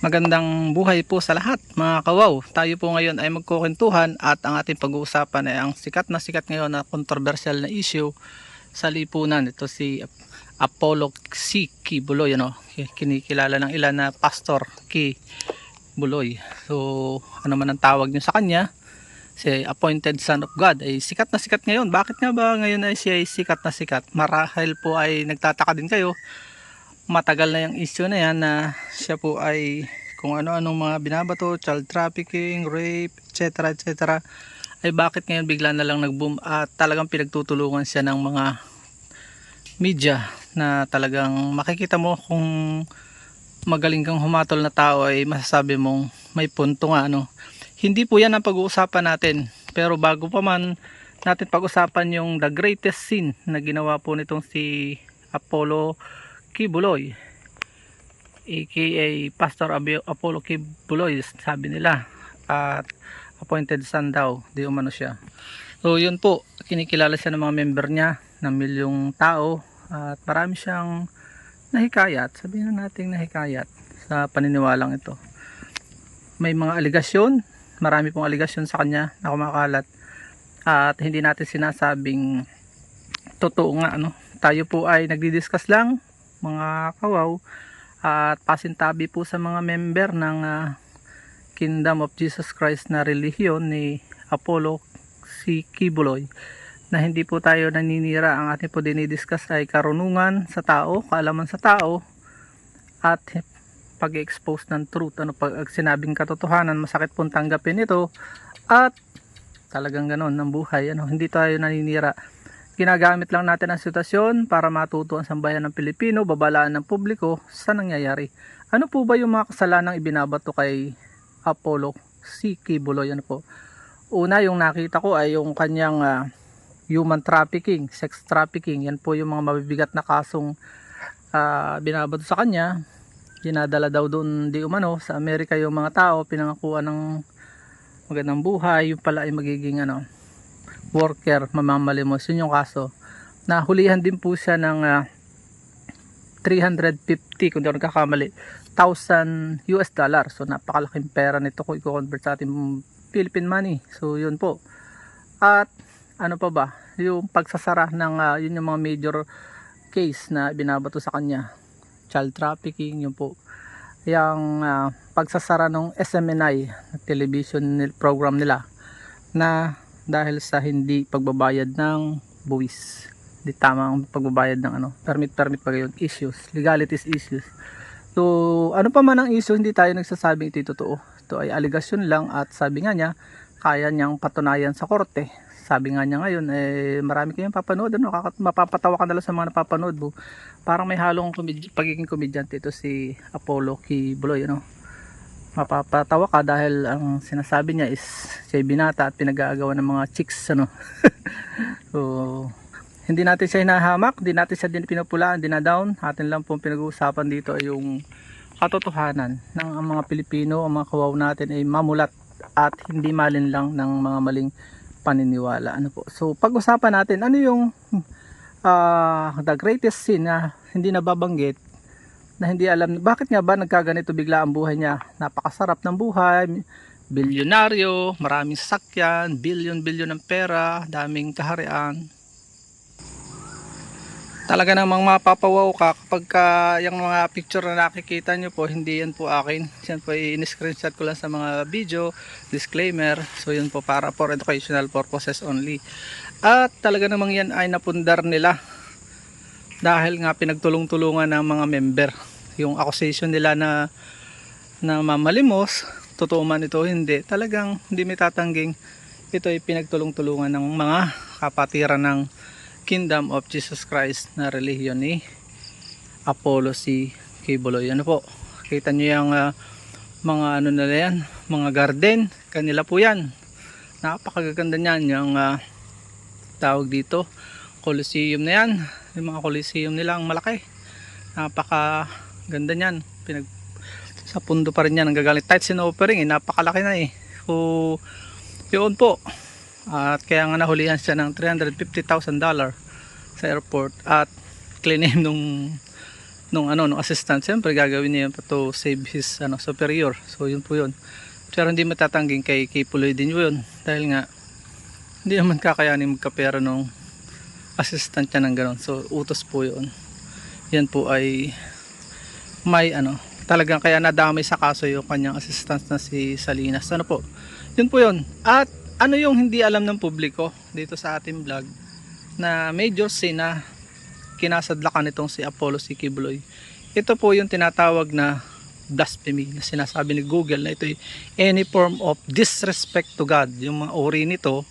Magandang buhay po sa lahat mga kawaw. Tayo po ngayon ay magkukwentuhan at ang ating pag-uusapan ay ang sikat na sikat ngayon na controversial na issue sa lipunan. Ito si Apollo C. Kibuloy. Ano? Kinikilala ng ilan na Pastor Ki Buloy. So ano man ang tawag niyo sa kanya, si appointed son of God ay sikat na sikat ngayon. Bakit nga ba ngayon ay siya ay sikat na sikat? Marahil po ay nagtataka din kayo matagal na yung issue na yan na siya po ay kung ano-anong mga binabato, child trafficking, rape, etc. etc. ay bakit ngayon bigla na lang nag-boom at talagang pinagtutulungan siya ng mga media na talagang makikita mo kung magaling kang humatol na tao ay masasabi mong may punto nga ano. Hindi po yan ang pag-uusapan natin pero bago pa man natin pag-usapan yung the greatest sin na ginawa po nitong si Apollo Kibuloy aka Pastor Apollo Kibuloy sabi nila at appointed son daw di umano siya. So yun po kinikilala siya ng mga member niya ng milyong tao at marami siyang nahikayat sabihin na natin nahikayat sa paniniwalang ito. May mga aligasyon marami pong aligasyon sa kanya na kumakalat at hindi natin sinasabing totoo nga ano. Tayo po ay nagdi-discuss lang mga kawaw at pasintabi po sa mga member ng ah, Kingdom of Jesus Christ na relihiyon ni Apollo C. Kibuloy na hindi po tayo naninira. Ang ating po dinidiscuss ay karunungan sa tao, kaalaman sa tao at pag-expose ng truth. Ano pag sinabing katotohanan masakit pong tanggapin ito at talagang ganon ng buhay. Ano hindi tayo naninira ginagamit lang natin ang sitwasyon para matuto ang sambayan ng Pilipino, babalaan ng publiko sa nangyayari. Ano po ba yung mga kasalanang ibinabato kay Apollo C. Kibuloy? Ano po? Una, yung nakita ko ay yung kanyang ah, human trafficking, sex trafficking. Yan po yung mga mabibigat na kasong ah, binabato sa kanya. Dinadala daw doon di umano sa Amerika yung mga tao, pinangakuan ng magandang buhay, yung pala ay magiging ano, worker mamamalimos yun yung kaso. Nahulihan din po siya ng ah, 350 kung di ako nagkakamali 1,000 US dollar. So napakalaking pera nito kung i-convert sa ating Philippine money. So yun po. At ano pa ba? Yung pagsasara ng ah, yun yung mga major case na binabato sa kanya. Child trafficking yun po. Yung ah, pagsasara ng SMNI television program nila na dahil sa hindi pagbabayad ng buwis. Di tama ang pagbabayad ng ano, permit permit pa yun, issues, legalities issues. So, ano pa man ang issue, hindi tayo nagsasabing ito totoo. Ito ay aligasyon lang at sabi nga niya, kaya niyang patunayan sa korte. Sabi nga niya ngayon, eh, marami kayong papanood, ano, kakat- mapapatawa ka na lang sa mga napapanood mo. Parang may halong komedya, pagiging komedyante ito si Apollo Kibuloy, ano mapapatawa ka dahil ang sinasabi niya is siya binata at pinag-aagawan ng mga chicks ano. So hindi natin siya hinahamak hindi natin siya din pinupulaan dinadown atin lang pong pinag-uusapan dito ay yung katotohanan ng ang mga Pilipino ang mga kawaw natin ay mamulat at hindi malin lang ng mga maling paniniwala ano po. So pag-usapan natin ano yung ah, the greatest sin na hindi nababanggit na hindi alam bakit nga ba nagkaganito bigla ang buhay niya? Napakasarap ng buhay bilyonaryo maraming sasakyan bilyon bilyon ng pera daming kaharian. Talaga namang mapapawaw ka kapag ka yung mga picture na nakikita nyo po hindi yan po akin. Yan po in-screenshot ko lang sa mga video disclaimer. So yun po para for educational purposes only. At talaga namang yan ay napundar nila dahil nga pinagtulong-tulungan ng mga member yung accusation nila na na mamalimos totoo man ito hindi talagang hindi may tatangging ito ay pinagtulong-tulungan ng mga kapatiran ng Kingdom of Jesus Christ na relihiyon ni Apollo C. Kibuloy. Ano po? Kita nyo yung ah, mga ano nila yan mga garden. Kanila po yan. Napakaganda niyan yung ah, tawag dito Coliseum na yan. Yung mga Coliseum nila ang malaki. Napaka ganda niyan. Pinag sa pundo pa rin yan ang gagaling tight sinopering eh. Napakalaki na eh. So yun po. At kaya nga nahulihan siya ng $350,000 dollar sa airport at claim nung nung ano nung assistant. Siyempre gagawin niya yun to save his ano superior. So yun po yun. Pero hindi matatangging kay Kipuloy din yun. Dahil nga hindi naman kakayanin magkapera nung assistant niya ng ganon so utos po yun. Yan po ay may ano talagang kaya nadamay sa kaso yung kanyang assistant na si Salinas ano po yun po yun at ano yung hindi alam ng publiko dito sa ating vlog na major sin na kinasadlakan nitong si Apollo si Kibuloy. Ito po yung tinatawag na blasphemy na sinasabi ni Google na ito ay any form of disrespect to God. Yung mga uri nito,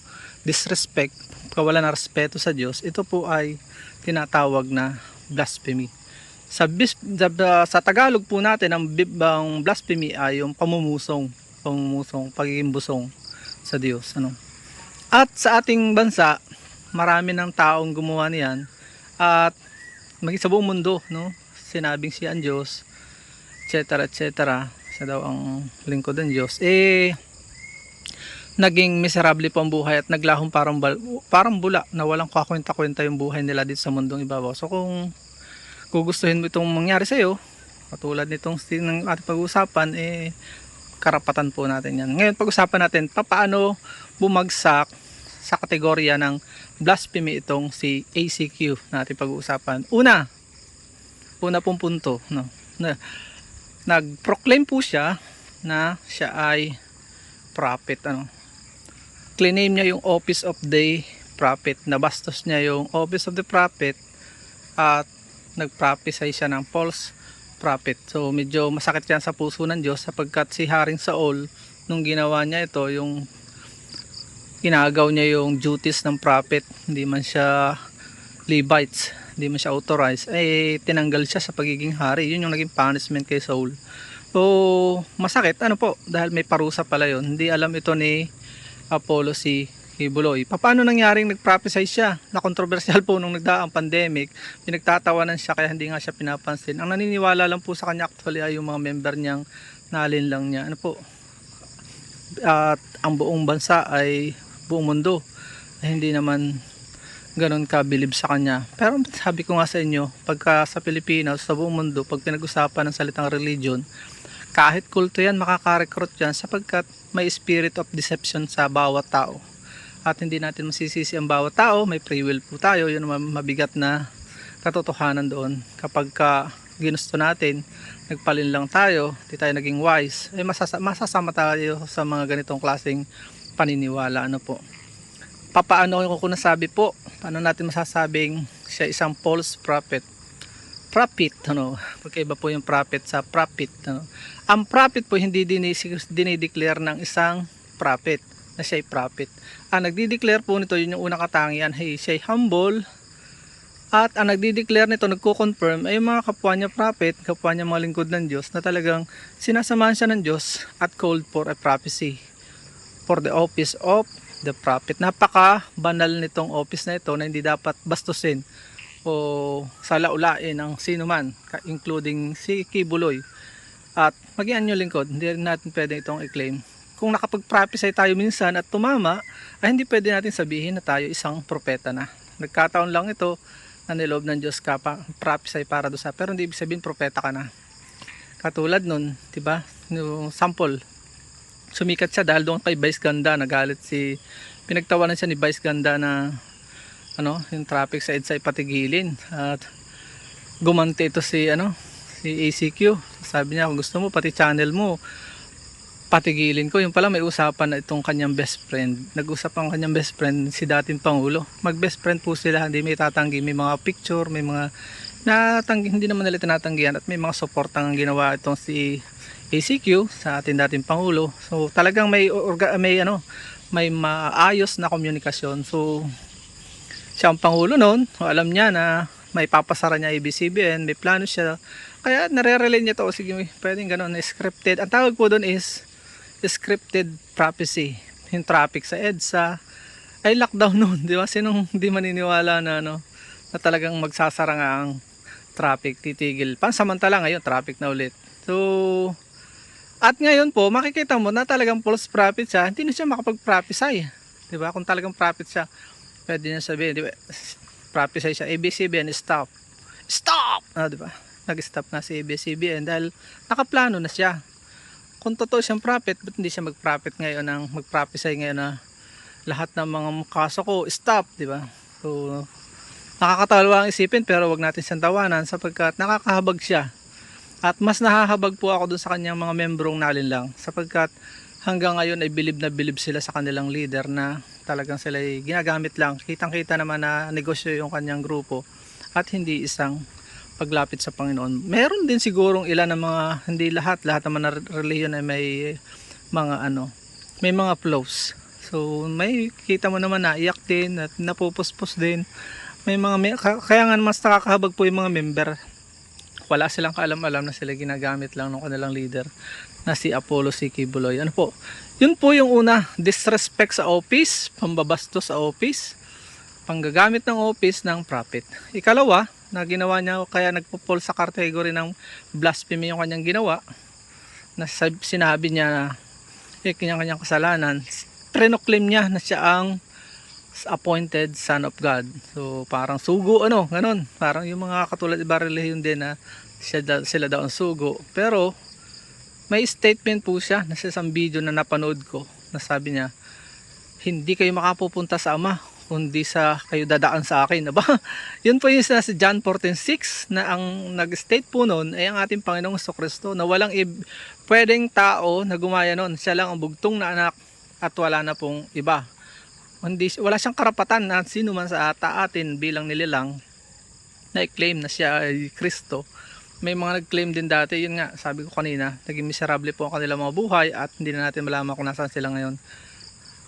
disrespect, kawalan ng respeto sa Diyos, ito po ay tinatawag na blasphemy. Sa, bis, sa, sa Tagalog po natin, ang, ang blasphemy ay yung pamumusong, pamumusong, pagiging busong sa Diyos. Ano? At sa ating bansa, marami ng taong gumawa niyan at maging sa buong mundo no sinabing siya ang Diyos etc etc siya daw ang lingkod ng Diyos eh naging miserable po ang buhay at naglahong parang parang bula na walang kakwenta-kwenta yung buhay nila dito sa mundong ibabaw so kung gugustuhin mo itong mangyari sa iyo katulad nitong ng ating pag-uusapan eh karapatan po natin yan ngayon pag-usapan natin paano bumagsak sa kategorya ng blasphemy itong si ACQ na ating pag-uusapan. Una, una pong punto, no, na, nag-proclaim po siya na siya ay prophet. Ano. Claim niya yung office of the prophet. Nabastos niya yung office of the prophet at nag-prophesy siya ng false prophet. So medyo masakit yan sa puso ng Diyos sapagkat si Haring Saul nung ginawa niya ito, yung ginagaw niya yung duties ng prophet hindi man siya Levites hindi man siya authorized eh tinanggal siya sa pagiging hari. Yun yung naging punishment kay Saul. So masakit. Ano po? Dahil may parusa pala yun. Hindi alam ito ni Apollo si Kibuloy paano nangyaring nag-prophesy siya na kontrobersyal po nung nagdaang pandemic? Pinagtatawanan siya kaya hindi nga siya pinapansin. Ang naniniwala lang po sa kanya actually ay yung mga member niyang nalin lang niya. Ano po? At ang buong bansa ay buong mundo na hindi naman ganun kabilib sa kanya. Pero sabi ko nga sa inyo, pagka sa Pilipinas, sa buong mundo, pag pinag-usapan ng salitang religion, kahit kulto yan, makaka-recruit yan sapagkat may spirit of deception sa bawat tao. At hindi natin masisisi ang bawat tao, may free will po tayo, yun mabigat na katotohanan doon. Kapag ka ginusto natin, nagpalin lang tayo, di tayo naging wise, eh masasa- masasama tayo sa mga ganitong klaseng paniniwala. Ano po? Papaano ko kung nasabi po? Paano natin masasabing siya isang false prophet? Prophet ano? Pagkaiba po yung prophet sa prophet ano? Ang prophet po hindi dinideclare ng isang prophet na siya ay prophet ang nagdideclare po nito yun yung unang katangian hey siya ay humble at ang nagdideclare nito nagko-confirm ay yung mga kapwa niya prophet kapwa niya mga lingkod ng Diyos na talagang sinasamahan siya ng Diyos at called for a prophecy for the office of the prophet. Napaka banal nitong office na ito na hindi dapat bastusin o salaulain ng sino man, including si Kibuloy. At maging anyo lingkod, hindi natin pwede itong i-claim. Kung nakapag-prophesy tayo minsan at tumama, ay hindi pwede natin sabihin na tayo isang propeta na. Nagkataon lang ito na niloob ng Diyos ka pa, prophesy para doon sa, pero hindi ibig sabihin propeta ka na. Katulad nun, 'di ba? Yung sample, sumikat siya dahil doon kay Vice Ganda nagalit si pinagtawanan siya ni Vice Ganda na ano yung traffic sa EDSA ay patigilin at gumanti ito si ano si ACQ sabi niya kung gusto mo pati channel mo patigilin ko yung pala may usapan na itong kanyang best friend nag-usap ang kanyang best friend si dating Pangulo mag best friend po sila hindi may tatanggi may mga picture may mga natanggi hindi naman nila tinatanggihan at may mga support ang ginawa itong si ACQ sa ating dating pangulo. So talagang may orga, may ano, may maayos na komunikasyon. So siya ang pangulo noon, alam niya na may papasara niya ABCBN, may plano siya. Kaya nare-relate niya to, sige, pwedeng ganun, scripted. Ang tawag po doon is scripted prophecy. Yung traffic sa EDSA ay lockdown noon, di ba? Sinong hindi maniniwala na ano, na talagang magsasara nga ang traffic, titigil. Pansamantala ngayon, traffic na ulit. So, at ngayon po, makikita mo na talagang false prophet siya, hindi na siya makapag-prophesy. 'Di ba? Kung talagang prophet siya, pwede niya sabihin, 'di ba? Prophesy siya, ABCBN, stop. Stop! Ah, 'di ba? nag-stop nga si ABS-CBN dahil nakaplano na siya. Kung totoo siyang profit, ba't hindi siya mag-profit ngayon ng mag-prophesy ngayon na lahat ng mga kaso ko stop, di ba? So, nakakatawa ang isipin pero wag natin siyang tawanan sapagkat nakakahabag siya. At mas nahahabag po ako dun sa kanyang mga membrong nalin lang sapagkat hanggang ngayon ay bilib na bilib sila sa kanilang leader na talagang sila ay ginagamit lang. Kitang-kita naman na negosyo yung kanyang grupo at hindi isang paglapit sa Panginoon. Meron din sigurong ilan ng mga, hindi lahat, lahat naman na reliyon ay may mga ano, may mga flows. So, may kita mo naman na iyak din at napupuspos din. May mga, may, ka- kaya nga mas nakakahabag po yung mga member. Wala silang kaalam-alam na sila ginagamit lang ng kanilang leader na si Apollo C. Buloy. Ano po? Yun po yung una, disrespect sa office, pambabasto sa office, panggagamit ng office ng profit. Ikalawa, na ginawa niya kaya nagpo-fall sa category ng blasphemy yung kanyang ginawa na sinabi niya na eh, kanyang kanyang kasalanan. Prenoclaim niya na siya ang appointed son of God. So parang sugo ano ganon parang yung mga katulad iba relihiyon din na siya, sila daw ang sugo. Pero may statement po siya na sa isang video na napanood ko na sabi niya hindi kayo makapupunta sa ama kundi sa kayo dadaan sa akin. Aba, yun po yung sa John 14.6 na ang nag-state po noon ay ang ating Panginoong Kristo na walang ib- pwedeng tao na gumaya noon. Siya lang ang bugtong na anak at wala na pong iba. Hindi, wala siyang karapatan na sino man sa ata atin bilang nililang na i-claim na siya ay Kristo. May mga nag-claim din dati, yun nga, sabi ko kanina, naging miserable po ang kanilang mga buhay at hindi na natin malaman kung nasaan sila ngayon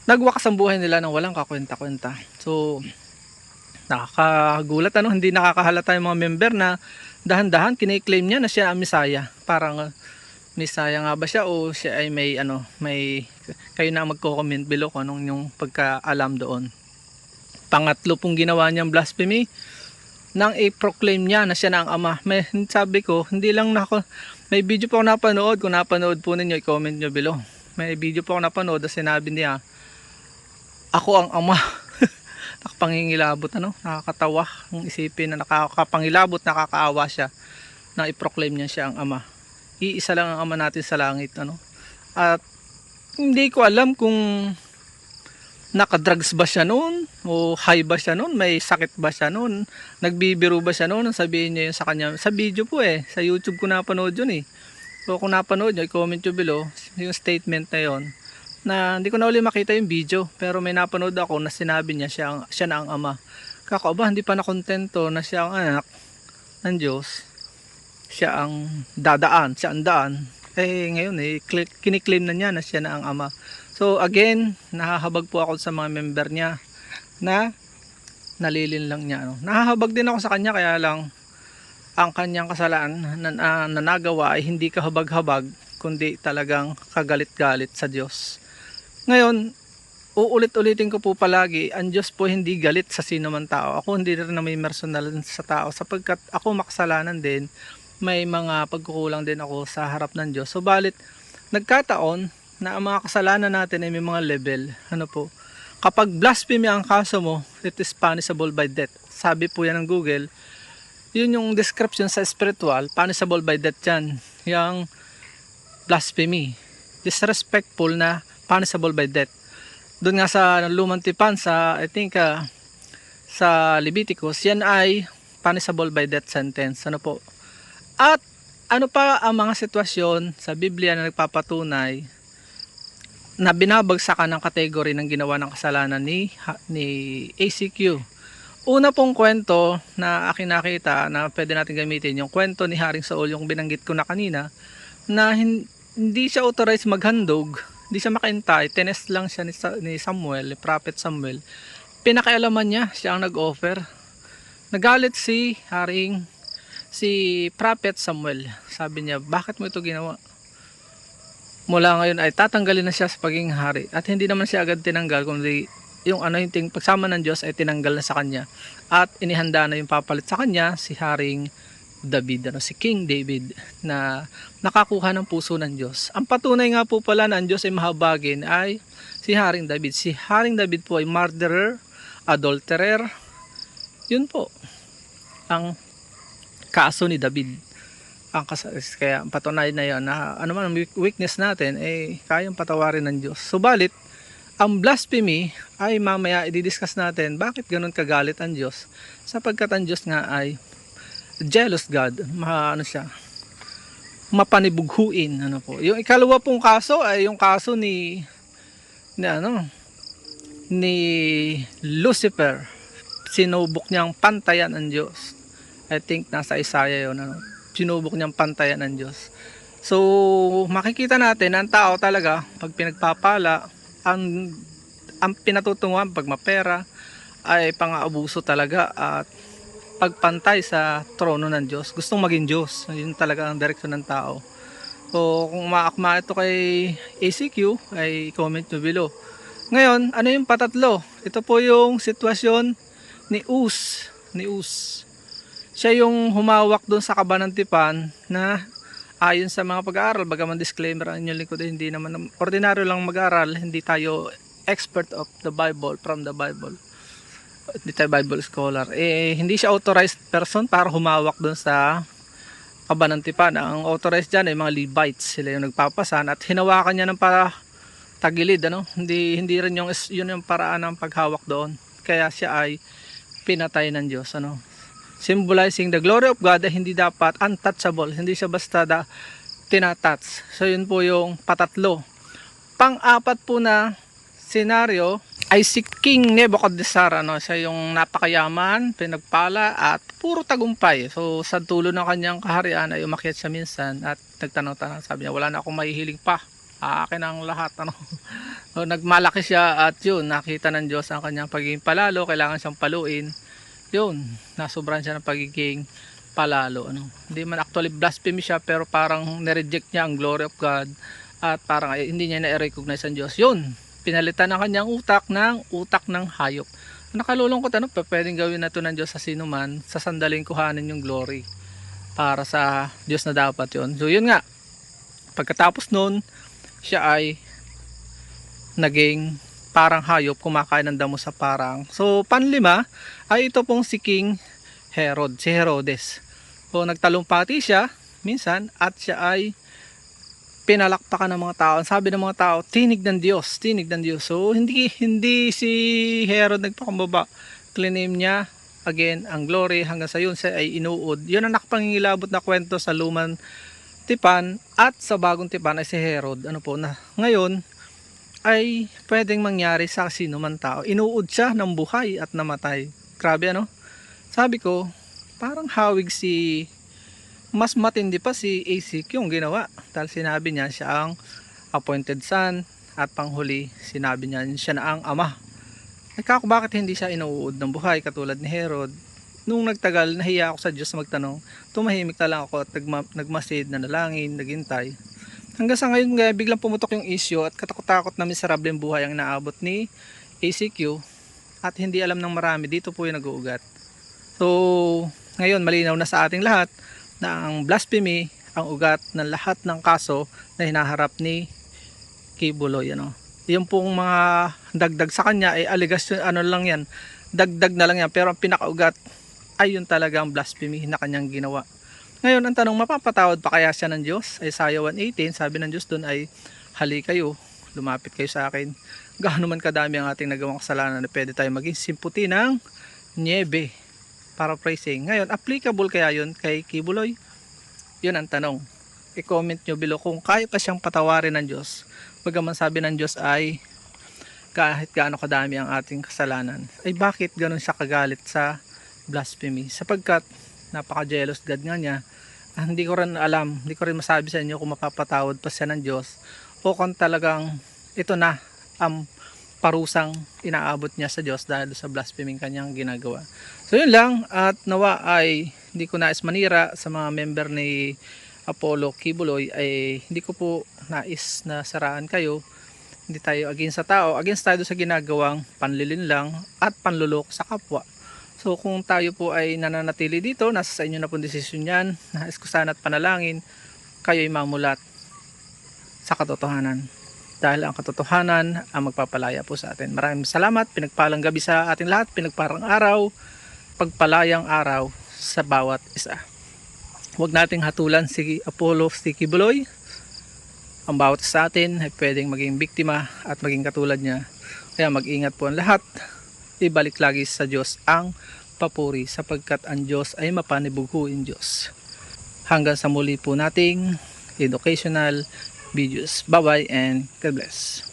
nagwakas ang buhay nila nang walang kakwenta-kwenta. So, nakakagulat ano, hindi nakakahalata yung mga member na dahan-dahan kiniklaim niya na siya ang misaya. Parang uh, misaya nga ba siya o siya ay may ano, may kayo na magko-comment below kung anong yung pagkaalam doon. Pangatlo pong ginawa niyang blasphemy nang i-proclaim niya na siya na ang ama. May sabi ko, hindi lang na ako may video po ako napanood. Kung napanood po ninyo, i-comment nyo below. May video po ako napanood na sinabi niya, ako ang ama. nakapangingilabot ano, nakakatawa ang isipin na nakakapangilabot, nakakaawa siya na i-proclaim niya siya ang ama. Iisa lang ang ama natin sa langit ano. At hindi ko alam kung nakadrugs ba siya noon o high ba siya noon, may sakit ba siya noon, nagbibiro ba siya noon, sabihin niya yun sa kanya, sa video po eh, sa YouTube ko napanood yun eh. So kung napanood nyo, i-comment nyo below yung statement na yon na hindi ko na uli makita yung video pero may napanood ako na sinabi niya siya, siya na ang ama. Kakaba hindi pa nakontento na siya ang anak ng Diyos. Siya ang dadaan siya ang daan. Eh ngayon eh kiniklaim na niya na siya na ang ama. So again nahahabag po ako sa mga member niya na nalilin lang niya ano. nahahabag din ako sa kanya kaya lang ang kanyang kasalanan na, na, na nagawa ay hindi kahabag-habag kundi talagang kagalit-galit sa Diyos ngayon, uulit-ulitin ko po palagi, ang Diyos po hindi galit sa sino man tao. Ako hindi rin na may personal sa tao sapagkat ako makasalanan din. May mga pagkukulang din ako sa harap ng Diyos. So balit, nagkataon na ang mga kasalanan natin ay may mga level. Ano po? Kapag blasphemy ang kaso mo, it is punishable by death. Sabi po yan ng Google. Yun yung description sa spiritual, punishable by death yan. Yung blasphemy. Disrespectful na punishable by death. Doon nga sa lumang tipan sa I think ah, sa Leviticus, yan ay punishable by death sentence. Ano po? At ano pa ang mga sitwasyon sa Biblia na nagpapatunay na binabagsakan ng kategory ng ginawa ng kasalanan ni ni ACQ. Una pong kwento na akin nakita na pwede natin gamitin yung kwento ni Haring Saul yung binanggit ko na kanina na hin- hindi siya authorized maghandog hindi siya makaintay, tinest lang siya ni, ni Samuel, ni Prophet Samuel. Pinakialaman niya, siya ang nag-offer. Nagalit si Haring, si Prophet Samuel. Sabi niya, bakit mo ito ginawa? Mula ngayon ay tatanggalin na siya sa pagiging hari. At hindi naman siya agad tinanggal, kundi yung ano yung ting- pagsama ng Diyos ay tinanggal na sa kanya. At inihanda na yung papalit sa kanya, si Haring David, ano, si King David na nakakuha ng puso ng Diyos. Ang patunay nga po pala na ang Diyos ay mahabagin ay si Haring David. Si Haring David po ay murderer, adulterer. Yun po ang kaso ni David. ang kas- kaya ang patunay na yon na ano man ang weakness natin eh kayang patawarin ng Diyos. Subalit ang blasphemy ay mamaya i-discuss natin bakit ganun kagalit ang Diyos sapagkat ang Diyos nga ay jealous God, ma ano siya, mapanibughuin ano po. Yung ikalawa pong kaso ay yung kaso ni ni ano ni Lucifer. Sinubok niyang pantayan ang Diyos. I think nasa Isaiah yun ano. Sinubok niyang pantayan ng Diyos. So, makikita natin ang tao talaga pag pinagpapala ang ang pinatutunguhan pag mapera ay pang-aabuso talaga at pagpantay sa trono ng Diyos. Gustong maging Diyos. Yun talaga ang direksyon ng tao. So, kung maakma ito kay ACQ, ay comment nyo below. Ngayon, ano yung patatlo? Ito po yung sitwasyon ni Us. Ni Us. Siya yung humawak doon sa kabanantipan na ayon sa mga pag-aaral, bagaman disclaimer ang inyong lingkod, hindi naman, ordinaryo lang mag-aaral, hindi tayo expert of the Bible, from the Bible hindi Bible scholar, eh, hindi siya authorized person para humawak doon sa kabanantipan. Ang authorized dyan ay mga Levites, sila yung nagpapasan at hinawakan niya ng para tagilid, ano? Hindi, hindi rin yung, yun yung paraan ng paghawak doon. Kaya siya ay pinatay ng Diyos, ano? Symbolizing the glory of God ay hindi dapat untouchable, hindi siya basta da, tinatats. So yun po yung patatlo. Pang-apat po na senaryo ay si King Nebuchadnezzar ano siya yung napakayaman, pinagpala at puro tagumpay. So sa tulo ng kanyang kaharian ay umakyat siya minsan at nagtanong-tanong sabi niya wala na akong mahihiling pa. Akin ang lahat ano. so, nagmalaki siya at yun nakita ng Diyos ang kanyang pagiging palalo, kailangan siyang paluin. Yun, nasobran siya ng pagiging palalo ano. Hindi man actually blasphemy siya pero parang nireject niya ang glory of God at parang ay, hindi niya na-recognize ang Diyos. Yun, pinalitan ng kanyang utak ng utak ng hayop. Nakalulungkot ano, pwedeng gawin na to ng Diyos sa sino man, sa sandaling kuhanin yung glory para sa Diyos na dapat yon. So yun nga, pagkatapos nun, siya ay naging parang hayop, kumakain ng damo sa parang. So panlima, ay ito pong si King Herod, si Herodes. So nagtalumpati siya, minsan, at siya ay pinalakpakan ng mga tao. Sabi ng mga tao, tinig ng Diyos, tinig ng Diyos. So, hindi, hindi si Herod nagpakumbaba. Claim niya, again, ang glory hanggang sa yun siya ay inuod. Yun ang nakapangingilabot na kwento sa lumang tipan at sa bagong tipan ay si Herod. Ano po na ngayon ay pwedeng mangyari sa sino man tao. Inuod siya ng buhay at namatay. Grabe ano? Sabi ko, parang hawig si mas matindi pa si ACQ yung ginawa. Dahil sinabi niya siya ang appointed son at panghuli sinabi niya siya na ang ama. Ay kako bakit hindi siya inuud ng buhay? Katulad ni Herod. Nung nagtagal nahiya ako sa Diyos magtanong tumahimik na lang ako at nagma, nagmasid na nalangin naghintay. Hanggang sa ngayon nga biglang pumutok yung issue at katakot-takot na miserable buhay ang naabot ni ACQ at hindi alam ng marami dito po yung nag-uugat. So ngayon malinaw na sa ating lahat na ang blasphemy ang ugat ng lahat ng kaso na hinaharap ni Kibuloy ano. Yung pong mga dagdag sa kanya ay allegation ano lang yan. Dagdag na lang yan pero ang pinakaugat ay yun talagang blasphemy na kanyang ginawa. Ngayon ang tanong mapapatawad pa kaya siya ng Diyos? Isaiah 1:18 sabi ng Diyos doon ay hali kayo, lumapit kayo sa akin. Gaano man kadami ang ating nagawang kasalanan na pwede tayo maging simputi ng niebe paraphrasing. Ngayon, applicable kaya yun kay Kibuloy? Yun ang tanong. I-comment nyo below kung kaya pa siyang patawarin ng Diyos. Bagaman sabi ng Diyos ay kahit gaano kadami ang ating kasalanan. Ay bakit ganun siya kagalit sa blasphemy? Sapagkat napaka-jealous God nga niya. Ah, hindi ko rin alam, hindi ko rin masabi sa inyo kung mapapatawad pa siya ng Diyos o kung talagang ito na ang parusang inaabot niya sa Diyos dahil sa blaspheming kanyang ginagawa. So yun lang at nawa ay hindi ko nais manira sa mga member ni Apollo Kibuloy ay hindi ko po nais na saraan kayo. Hindi tayo against sa tao, against tayo sa ginagawang panlilin lang at panlulok sa kapwa. So kung tayo po ay nananatili dito, nasa sa inyo na po desisyon yan, nais ko sana at panalangin, kayo'y mamulat sa katotohanan dahil ang katotohanan ang magpapalaya po sa atin. Maraming salamat, pinagpalang gabi sa ating lahat, pinagparang araw, pagpalayang araw sa bawat isa. Huwag nating hatulan si Apollo Sticky Buloy. Ang bawat sa atin ay pwedeng maging biktima at maging katulad niya. Kaya mag-ingat po ang lahat. Ibalik lagi sa Diyos ang papuri sapagkat ang Diyos ay mapanibughuin Diyos. Hanggang sa muli po nating educational videos. Bye bye and God bless.